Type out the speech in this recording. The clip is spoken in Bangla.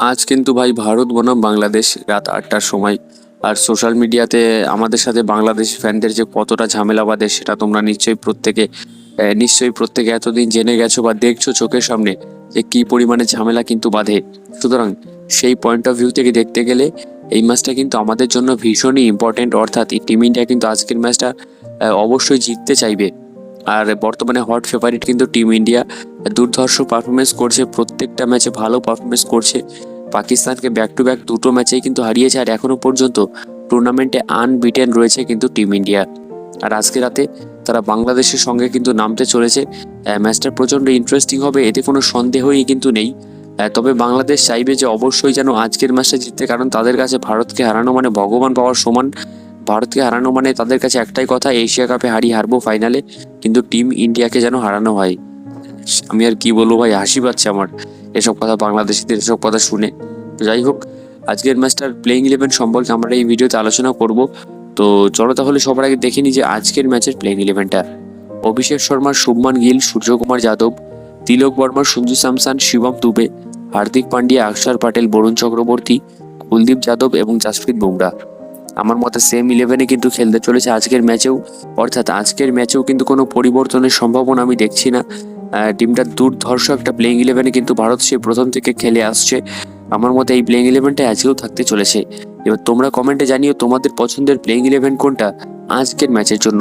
আজ কিন্তু ভাই ভারত বনাম বাংলাদেশ রাত আটটার সময়। আর সোশ্যাল মিডিয়াতে আমাদের সাথে বাংলাদেশ ফ্যানদের যে কতটা ঝামেলা বাঁধে সেটা তোমরা নিশ্চয়ই প্রত্যেকে নিশ্চয়ই প্রত্যেকে এতদিন জেনে গেছো বা দেখছ চোখের সামনে যে কি পরিমাণে ঝামেলা কিন্তু বাঁধে। সুতরাং সেই পয়েন্ট অফ ভিউ থেকে দেখতে গেলে এই ম্যাচটা কিন্তু আমাদের জন্য ভীষণই ইম্পর্টেন্ট অর্থাৎ এই টিম ইন্ডিয়া কিন্তু আজকের ম্যাচটা অবশ্যই জিততে চাইবে। আর বর্তমানে হট ফেভারিট কিন্তু টিম ইন্ডিয়া দুর্ধর্ষ পারফরমেন্স করছে, প্রত্যেকটা ম্যাচে ভালো পারফরমেন্স করছে। পাকিস্তানকে ব্যাক টু ব্যাক দুটো ম্যাচেই কিন্তু হারিয়েছে, আর এখনও পর্যন্ত টুর্নামেন্টে আনবিটেন রয়েছে কিন্তু টিম ইন্ডিয়া আর আজকে রাতে তারা বাংলাদেশের সঙ্গে কিন্তু নামতে চলেছে। ম্যাচটা প্রচণ্ড ইন্টারেস্টিং হবে, এতে কোনো সন্দেহই কিন্তু নেই। তবে বাংলাদেশ চাইবে যে অবশ্যই যেন আজকের ম্যাচটা জিততে, কারণ তাদের কাছে ভারতকে হারানো মানে ভগবান পাওয়ার সমান। ভারতকে হারানো মানে তাদের কাছে একটাই কথা, এশিয়া কাপে হারিয়ে হারবো ফাইনালে কিন্তু টিম ইন্ডিয়াকে যেন হারানো হয়। আমি আর কি বলব ভাই, হাসি পাচ্ছে আমার। এসব কথা বাংলাদেশিদের, এসব কথা শুনে। যাই হোক, আজকের ম্যাচটার প্লেইং ইলেভেন সম্পর্কে আমরা এই ভিডিওতে আলোচনা করব। তো চলো তাহলে সবার আগে দেখে নিই যে আজকের ম্যাচের প্লেইং ইলেভেনটা অভিষেক শর্মার শুভমান গিল, সূর্যকুমার যাদব, তিলক বর্মার সঞ্জু স্যামসান, শিবম দুবে, হার্দিক পান্ডিয়া অক্ষর প্যাটেল বরুণ চক্রবর্তী, কুলদীপ যাদব এবং জাসপ্রীত বুমরা। আমার মতে সেম ইলেভেনে কিন্তু খেলতে চলেছে আজকের ম্যাচেও অর্থাৎ আজকের ম্যাচেও কিন্তু কোনো পরিবর্তনের সম্ভাবনা আমি দেখছি না। টিমটা দুর্ধর্ষ একটা প্লেইং ইলেভেনে কিন্তু ভারত সে প্রথম থেকে খেলে আসছে। আমার মতে এই প্লেইং ইলেভেনটা আজকেও থাকতে চলেছে। এবার তোমরা কমেন্টে জানিও তোমাদের পছন্দের প্লেইং ইলেভেন কোনটা আজকের ম্যাচের জন্য।